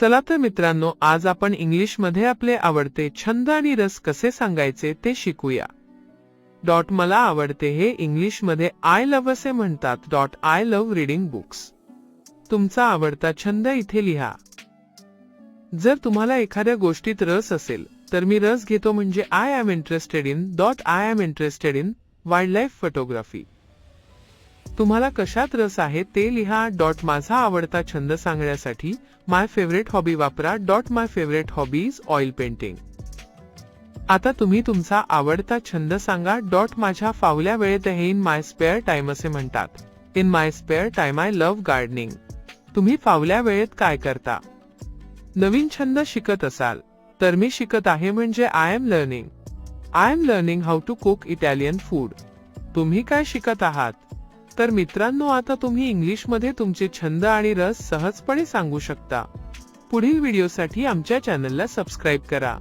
चला तर मित्रांनो आज आपण इंग्लिशमध्ये आपले आवडते छंद आणि रस कसे सांगायचे ते शिकूया. डॉट मला आवडते हे इंग्लिशमध्ये आय लव्ह असे म्हणतात. Dot I love reading books तुमचा आवडता छंद इथे लिहा. जर तुम्हाला एखाद्या गोष्टीत रस असेल तर मी रस घेतो म्हणजे I am interested in dot I am interested in wildlife photography तुम्हाला कशात रस आहे ते लिहा. डॉट माझा आवडता छंद सांगण्यासाठी माय फेवरेट हॉबी वापरा. Dot my favourite hobbies oil painting. आता तुम्ही तुमचा आवडता छंद सांगा. डॉट माझ्या फावल्या वेळेत हे इन माय स्पेअर टाइम असे म्हणतात. In my spare time I love gardening. तुम्ही फावल्या वेळेत काय करता? नवीन छंद शिकत असाल. तर मी शिकत आहे म्हणजे I am learning. I am learning how to cook Italian food. तुम्ही काय शिकत आहात? तर मित्रांनो आता तुम्ही इंग्लिशमध्ये तुमचे छंद आणि रस सहजपणे सांगू शकता. पुढील व्हिडिओसाठी आमच्या चॅनलला सबस्क्राईब करा.